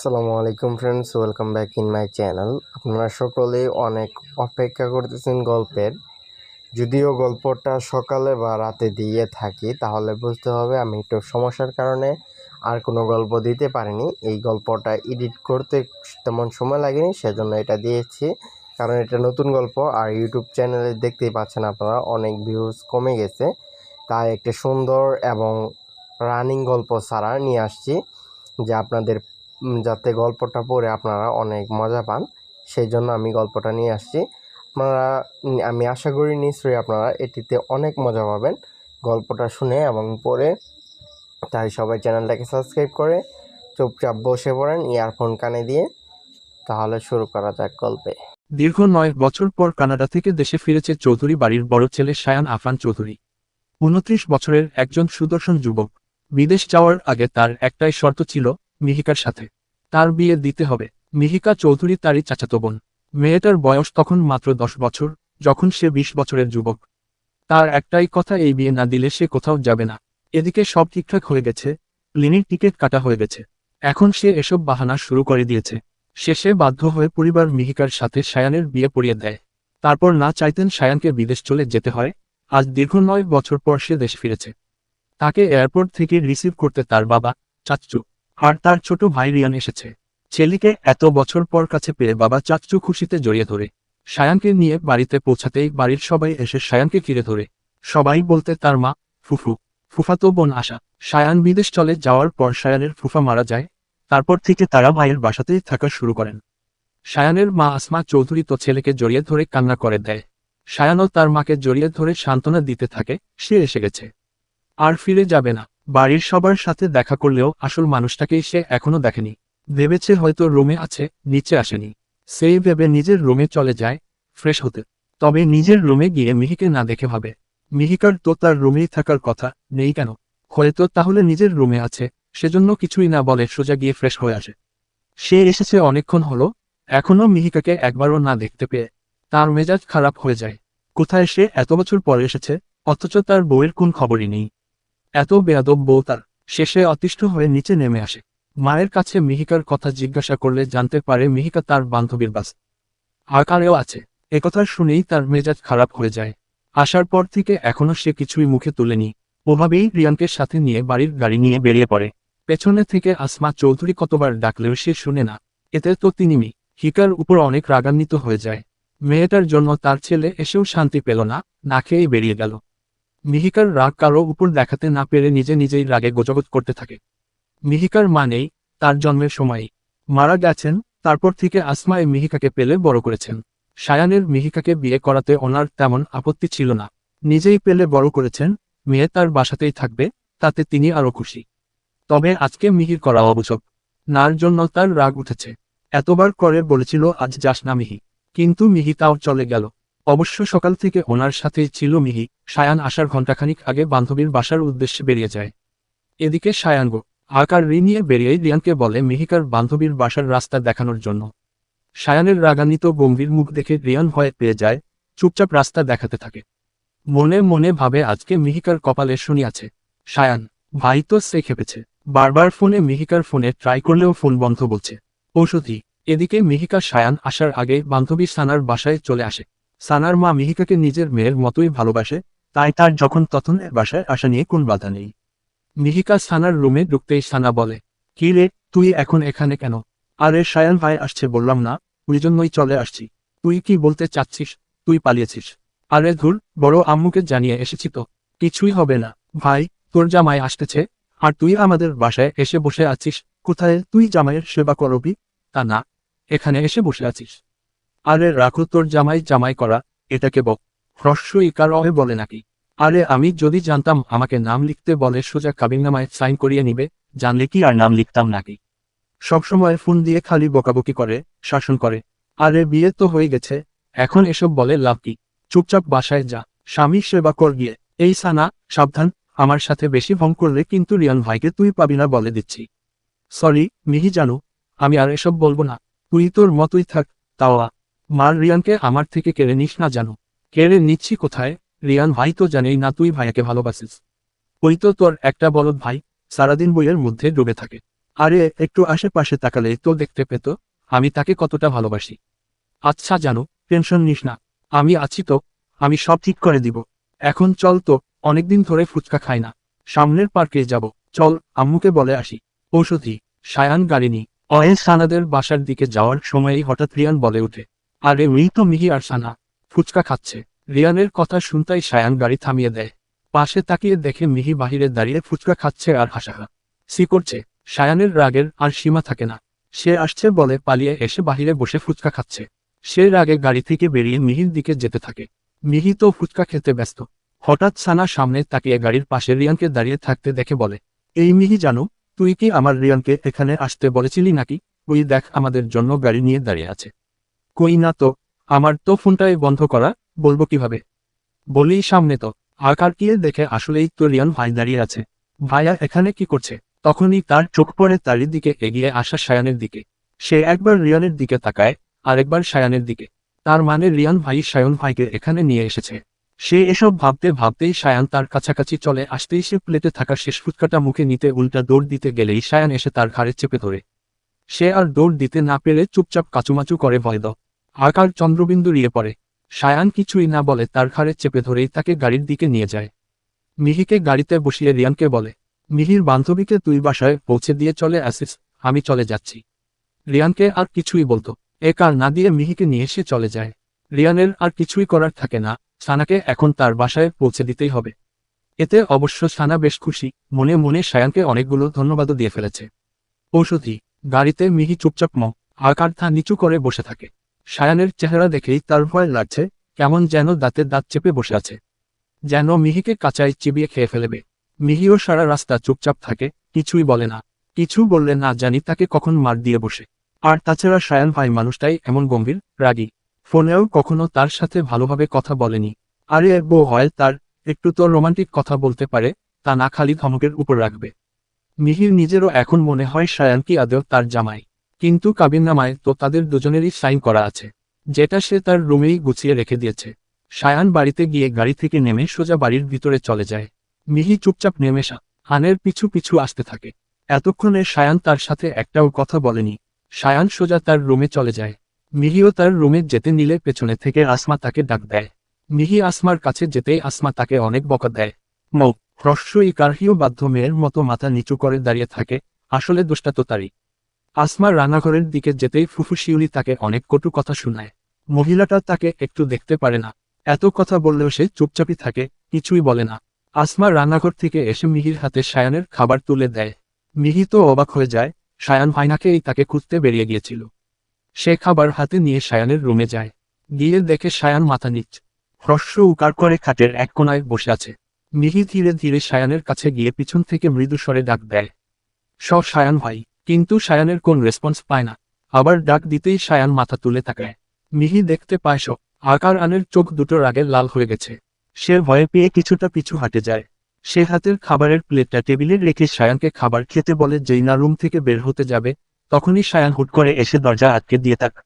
আসসালামু আলাইকুম friends welcome back in my channel আপনারা সকলেই অনেক অপেক্ষা করতেছেন গল্পের। যদিও গল্পটা সকালে বা রাতে দিয়ে থাকি, তাহলে বুঝতে হবে আমি একটু সমস্যার কারণে আর কোনো গল্প দিতে পারিনি। এই গল্পটা এডিট করতে তেমন সময় লাগেনি, সেজন্য এটা দিয়েছি। কারণ এটা নতুন গল্প, আর ইউটিউব চ্যানেলে দেখতেই পাচ্ছেন আপনারা অনেক ভিউজ কমে গেছে। তাই একটা সুন্দর এবং রানিং গল্প ছাড়া নিয়ে আসছি, যে আপনাদের যাতে গল্পটা পড়ে আপনারা অনেক মজা পান সেই জন্য আমি গল্পটা নিয়ে আসছি। আপনারা আমি আশা করি নিশ্চয়ই আপনারা এটিতে অনেক মজা পাবেন গল্পটা শুনে এবং পড়ে। তাই সবাই চ্যানেলটাকে সাবস্ক্রাইব করে চুপচাপ বসে পড়েন ইয়ারফোন কানে দিয়ে। তাহলে শুরু করা যাক গল্পে। দীর্ঘ নয় বছর পর কানাডা থেকে দেশে ফিরেছে চৌধুরী বাড়ির বড় ছেলে সায়ান আফান চৌধুরী। উনত্রিশ বছরের একজন সুদর্শন যুবক। বিদেশ যাওয়ার আগে তার একটাই শর্ত ছিল মিহিকার সাথে। তার বিয়ে দিতে হবে। মিহিকা চৌধুরী তারই চাচাতো বোন। মেয়েটার বয়স তখন মাত্র দশ বছর, যখন সে বিশ বছরের যুবক। তার একটাই কথা, এই বিয়ে না দিলে সে কোথাও যাবে না। এদিকে সব ঠিকঠাক হয়ে গেছে প্লেনের টিকিট কাটা হয়ে গেছে। এখন সে এসব বাহানা শুরু করে দিয়েছে। শেষে বাধ্য হয়ে পরিবার মিহিকার সাথে সায়ানের বিয়ে পড়িয়ে দেয়। তারপর না চাইতেন সায়ানকে বিদেশ চলে যেতে হয়। আজ দীর্ঘ নয় বছর পর সে দেশ ফিরেছে। তাকে এয়ারপোর্ট থেকে রিসিভ করতে তার বাবা চাচ্চু আর তার ছোট ভাই রিয়ান এসেছে। ছেলেকে এত বছর পর কাছে পেয়ে বাবা চাচ্চু খুশিতে জড়িয়ে ধরে। সায়ানকে নিয়ে বাড়িতে পৌঁছাতেই বাড়ির সবাই এসে সায়ানকে ঘিরে ধরে। সবাই বলতে তার মা, ফুফু, ফুফাতো বোন আশা। সায়ান বিদেশ চলে যাওয়ার পর সায়ানের ফুফা মারা যায়। তারপর থেকে তারা ভাইয়ের বাসাতেই থাকা শুরু করেন। সায়ানের মা আসমা চৌধুরী তো ছেলেকে জড়িয়ে ধরে কান্না করে দেয়। সায়ানও তার মাকে জড়িয়ে ধরে সান্ত্বনা দিতে থাকে, সে এসে গেছে। আর ফিরে যাবে না। বাড়ির সবার সাথে দেখা করলেও আসল মানুষটাকেই সে এখনও দেখেনি। ভেবেছে হয়তো রুমে আছে, নিচে আসেনি। সেই ভেবে নিজের রুমে চলে যায়, ফ্রেশ হতে। তবে নিজের রুমে গিয়ে মিহিকে না দেখে ভাবে। মিহিকার তো তার রুমেই থাকার কথা, নেই কেন? হয়তো তাহলে নিজের রুমে আছে, সেজন্য কিছুই না বলে সোজা গিয়ে ফ্রেশ হয়ে আসে। সে এসেছে অনেকক্ষণ হলো এখনও মিহিকাকে একবারও না দেখতে পেয়ে। তার মেজাজ খারাপ হয়ে যায়। কোথায় সে এত বছর পরে এসেছে, অথচ তার বউয়ের কোন খবরই নেই। এত বেয়াদব বউ তার। শেষে অতিষ্ঠ হয়ে নিচে নেমে আসে। মায়ের কাছে মিহিকার কথা জিজ্ঞাসা করলে জানতে পারে মিহিকা তার বান্ধবীর বাস। আকারেও আছে। একথা শুনেই তার মেজাজ খারাপ হয়ে যায়। আসার পর থেকে এখনও সে কিছুই মুখে তুলেনি। ওভাবেই রিয়ানকে সাথে নিয়ে বাড়ির গাড়ি নিয়ে বেরিয়ে পড়ে। পেছনে থেকে আসমা চৌধুরী কতবার ডাকলেও সে শুনে না। এতে তো তিনি মি হিকার উপর অনেক রাগান্বিত হয়ে যায়। মেয়েটার জন্য তার ছেলে এসেও শান্তি পেল না না খেয়েই বেরিয়ে গেল। মিহিকার রাগ কারও উপর দেখাতে না পেরে নিজে নিজেই রাগে গোজগত করতে থাকে। মিহিকার মানেই তার জন্মের সময়ই মারা গেছেন, তারপর থেকে আসমা এই মিহিকাকে পেলে বড় করেছেন। সায়ানের মিহিকাকে বিয়ে করাতে ওনার তেমন আপত্তি ছিল না। নিজেই পেলে বড় করেছেন, মেয়ে তার বাসাতেই থাকবে, তাতে তিনি আরও খুশি। তবে আজকে মিহির করা অবুঝক নার জন্য তার রাগ উঠেছে। এতবার করে বলেছিল, আজ যাস না মিহি। কিন্তু মিহি তাও চলে গেল। অবশ্য সকাল থেকে ওনার সাথেই ছিল মিহি। সায়ান আসার ঘণ্টাখানিক আগে বান্ধবীর বাসার উদ্দেশ্যে বেরিয়ে যায়। এদিকে সায়ান গো আকার ঋণ নিয়ে বেরিয়েই রিয়ানকে বলে মিহিকার বান্ধবীর বাসার রাস্তা দেখানোর জন্য। সায়ানের রাগান্বিত গম্ভীর মুখ দেখে রিয়ান ভয়ে পেয়ে যায়, চুপচাপ রাস্তা দেখাতে থাকে। মনে মনে ভাবে আজকে মিহিকার কপালে শুনি আছে। সায়ান, ভাই তো সে খেপেছে। বারবার ফোনে মিহিকার ফোনে ট্রাই করলেও ফোন বন্ধ বলছে। ঔষধি, এদিকে মিহিকা সায়ান আসার আগে বান্ধবী সানার বাসায় চলে আসে। সানার মা মিহিকাকে নিজের মেয়ের মতোই ভালোবাসে তাই তার যখন তখন বাসায় আসা নিয়ে কোন বাধা নেই। মিহিকা সানার রুমে ঢুকতেই সানা বলে, কি রে, তুই এখন এখানে কেন? আরে, সায়ান ভাই আসছে, বললাম না, ওই জন্যই চলে আসছি। তুই কি বলতে চাচ্ছিস? তুই পালিয়েছিস। আরে ধুর, বড় আম্মুকে জানিয়ে এসেছি তো। কিছুই হবে না। ভাই, তোর জামাই আসতেছে, আর তুই আমাদের বাসায় এসে বসে আছিস। কোথায় তুই জামাইয়ের সেবা করবি? তা না, এখানে এসে বসে আছিস। আরে, রাখো তোর জামাই জামাই করা, এটাকে বক। হ্রস্ব ইকার অহে বলে নাকি? আরে আমি যদি জানতাম আমাকে নাম লিখতে বলে সোজা কাবিননামায় সাইন করিয়ে নিবে, জানলে কি আর নাম লিখতাম নাকি? সবসময় ফোন দিয়ে খালি বকাবকি করে, শাসন করে। আরে বিয়ে তো হয়ে গেছে, এখন এসব বলে লাভ কি? চুপচাপ বাসায় যা, স্বামী সেবা কর গিয়ে। এই সানা, সাবধান, আমার সাথে বেশি ভং করলে কিন্তু রিয়ান ভাইকে তুই পাবি না বলে দিচ্ছি। সরি, মিহি জানু, আমি আর এসব বলব না। তুই তোর মতোই থাক, তাওয়া। মার রিয়ানকে আমার থেকে কেড়ে নিস না জানো। কেড়ে নিচ্ছি কোথায়? রিয়ান ভাই তো জানেই না তুই ভাইয়াকে ভালোবাসিস। ওই তো তোর একটা বলদ ভাই সারাদিন বইয়ের মধ্যে ডুবে থাকে। আরে, একটু আশেপাশে তাকালে তো দেখতে পেত। আমি তাকে কতটা ভালোবাসি। আচ্ছা জানো, টেনশন নিস না। আমি আছি তো, আমি সব ঠিক করে দিব। এখন চল তো, অনেকদিন ধরে ফুচকা খাই না। সামনের পার্কে যাব। চল, আম্মুকে বলে আসি। ঔষধি, সায়ান গাড়ি নি অয়েল সানাদের বাসার দিকে যাওয়ার সময়ই হঠাৎ রিয়ান বলে উঠে আরে, উই তো মিহি আর সানা। ফুচকা খাচ্ছে। রিয়ানের কথা শুনতাই সায়ান গাড়ি থামিয়ে দেয়। পাশে তাকিয়ে দেখে মিহি বাহিরে দাঁড়িয়ে ফুচকা খাচ্ছে আর হাসাহা। সি করছে। সায়ানের রাগের আর সীমা থাকে না। সে আসছে বলে পালিয়ে এসে বাহিরে বসে ফুচকা খাচ্ছে। সে রাগে গাড়ি থেকে বেরিয়ে মিহির দিকে যেতে থাকে। মিহি তো ফুচকা খেতে ব্যস্ত। হঠাৎ সানা সামনে তাকিয়ে গাড়ির পাশে রিয়ানকে দাঁড়িয়ে থাকতে দেখে বলে, এই মিহি জানো, তুই কি আমার রিয়ানকে এখানে আসতে বলেছিলি নাকি? ওই দেখ, আমাদের জন্য গাড়ি নিয়ে দাঁড়িয়ে আছে। কই না তো আমার তো ফোনটাই বন্ধ করা, বলব কীভাবে? বলি সামনে তো আকার কিয়ে দেখে আসলেই তো রিয়ান ভাই দাঁড়িয়ে আছে। ভাইয়া এখানে কি করছে? তখনই তার চোখ পড়ে তারই দিকে এগিয়ে আসা সায়ানের দিকে। সে একবার রিয়ানের দিকে তাকায়, আরেকবার সায়ানের দিকে। তার মানে রিয়ান ভাই সায়ন ভাইকে এখানে নিয়ে এসেছে। সে এসব ভাবতে ভাবতেই সায়ান তার কাছাকাছি চলে আসতেই সে প্লেটে থাকা শেষ ফুটকাটা মুখে নিতে উল্টা দৌড় দিতে গেলেই সায়ান এসে তার ঘাড়ে চেপে ধরে। সে আর দৌড় দিতে না পেরে চুপচাপ কাচুমাচু করে ভয় দাও আকার চন্দ্রবিন্দু রিয়ে পড়ে। সায়ান কিছুই না বলে তার ঘাড়ে চেপে ধরেই তাকে গাড়ির দিকে নিয়ে যায়। মিহিকে গাড়িতে বসিয়ে রিয়ানকে বলে, মিহির বান্ধবীকে তুই বাসায় পৌঁছে দিয়ে চলে আসিস, আমি চলে যাচ্ছি। রিয়ানকে আর কিছুই বলতো, এ কার না দিয়ে মিহিকে নিয়ে এসে চলে যায়। রিয়ানের আর কিছুই করার থাকে না, সানাকে এখন তার বাসায় পৌঁছে দিতেই হবে। এতে অবশ্য সানা বেশ খুশি, মনে মনে সায়ানকে অনেকগুলো ধন্যবাদও দিয়ে ফেলেছে। ঔষধি, গাড়িতে মিহি চুপচাপ ম, আকার থা নিচু করে বসে থাকে। সায়ানের চেহারা দেখেই তার ভয় লাগছে, কেমন যেন দাঁতে দাঁত চেপে বসে আছে। যেন মিহিকে কাঁচায় চিবিয়ে খেয়ে ফেলবে। মিহিও সারা রাস্তা চুপচাপ থাকে, কিছুই বলে না। কিছু বললে না জানি তাকে কখন মার দিয়ে বসে। আর তাছাড়া সায়ান ভাই মানুষটাই এমন গম্ভীর, রাগী। ফোনেও কখনো তার সাথে ভালোভাবে কথা বলেনি। আরে বউ হয় তার, একটু তো রোমান্টিক কথা বলতে পারে, তা না খালি ধমকের উপর রাখবে। মিহির নিজেরও এখন মনে হয় সায়ান কি আদেও তার জামাই। কিন্তু কাবিননামায় তো তাদের দুজনেরই সাইন করা আছে। যেটা সে তার রুমেই গুছিয়ে রেখে দিয়েছে। সায়ান বাড়িতে গিয়ে গাড়ি থেকে নেমে সোজা বাড়ির ভিতরে চলে যায়। মিহি চুপচাপ নেমে হানের পিছু পিছু আসতে থাকে। এতক্ষণে সায়ান তার সাথে একটাও কথা বলেনি। সায়ান সোজা তার রুমে চলে যায়। মিহিও তার রুমে যেতে নিলে পেছনে থেকে আসমা তাকে ডাক দেয়। মিহি আসমার কাছে যেতেই আসমা তাকে অনেক বকা দেয়। মৌ হ্রস্বই কারহিও বাধ্য মেয়ের মতো মাথা নিচু করে দাঁড়িয়ে থাকে। আসলে দোষটা তো তারই। আসমা রান্নাঘরের দিকে যেতেই ফুফু শিউলি তাকে অনেক কটু কথা শোনায়। মহিলাটা তাকে একটু দেখতে পারে না। এত কথা বললেও সে চুপচাপই থাকে, কিছুই বলে না। আসমা রান্নাঘর থেকে এসে মিহির হাতে সায়ানের খাবার তুলে দেয়। মিহি তো অবাক হয়ে যায়, সায়ান ভাইনাকেই তাকে খুঁজতে বেরিয়ে গিয়েছিল। সে খাবার হাতে নিয়ে সায়ানের রুমে যায়। গিয়ে দেখে সায়ান মাথা নিচ। হ্রস্ব উকার করে খাটের এক কোনায় বসে আছে। মিহি ধীরে ধীরে সায়ানের কাছে গিয়ে পিছন থেকে মৃদু স্বরে ডাক দেয় স সায়ান ভাই কিন্তু সায়ানের কোন রেসপন্স পায় না। আবার ডাক দিতেই সায়ান মাথা তুলে তাকায়। মিহি দেখতে পায় স আকার আনের চোখ দুটো রাগে লাল হয়ে গেছে। সে ভয়ে পেয়ে কিছুটা পিছু হাঁটে যায়। সে হাতের খাবারের প্লেটটা টেবিলে রেখে সায়ানকে খাবার খেতে বলে যেই না রুম থেকে বের হতে যাবে, তখনই সায়ান হুট করে এসে দরজা আটকে দিয়ে থাক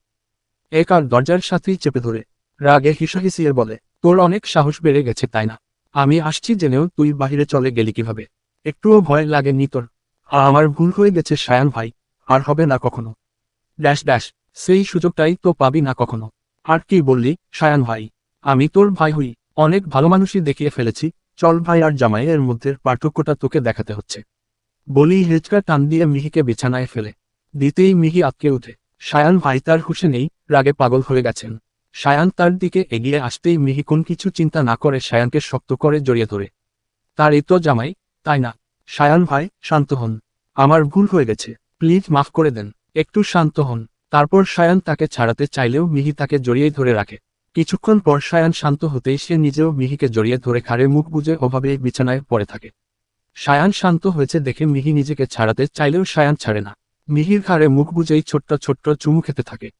এক আর দরজার সাথেই চেপে ধরে। রাগে হিসাহিসিয়ে বলে, তোর অনেক সাহস বেড়ে গেছে, তাই না? আমি আসছি জেনেও তুই বাহিরে চলে গেলি কীভাবে? একটুও ভয় লাগেনি তোর। আমার ভুল হয়ে গেছে সায়ান ভাই, আর হবে না কখনো। ড্যাশ ড্যাশ সেই সুযোগটাই তো পাবি না কখনো। আর কি বললি, সায়ান ভাই? আমি তোর ভাই হই, অনেক ভালো মানুষই দেখিয়ে ফেলেছি। চল ভাই, আর জামাইয়ের মধ্যে পার্থক্যটা তোকে দেখাতে হচ্ছে। বলি, হেঁচকা টান দিয়ে মিহিকে বিছানায় ফেলে। দিতেই মিহি আটকে উঠে। সায়ান ভাই তার হুশে নেই, রাগে পাগল হয়ে গেছেন। সায়ান তার দিকে এগিয়ে আসতেই মিহি কোন কিছু চিন্তা না করে সায়ানকে শক্ত করে জড়িয়ে ধরে। তার এই তো জামাই, তাই না? সায়ান ভাই, শান্ত হন। আমার ভুল হয়ে গেছে। প্লিজ মাফ করে দেন। একটু শান্ত হন। তারপর সায়ান তাকে ছাড়াতে চাইলেও মিহি তাকে জড়িয়েই ধরে রাখে। কিছুক্ষণ পর সায়ান শান্ত হতেই সে নিজেও মিহিকে জড়িয়ে ধরে খাড়ে মুখ বুজে অভাবে বিছানায় পড়ে থাকে। সায়ান শান্ত হয়েছে দেখে মিহি নিজেকে ছাড়াতে চাইলেও সায়ান ছাড়ে না। মিহির ঘাড়ে মুখ বুঝেই ছোট্ট ছোট্ট চুমু খেতে থাকে।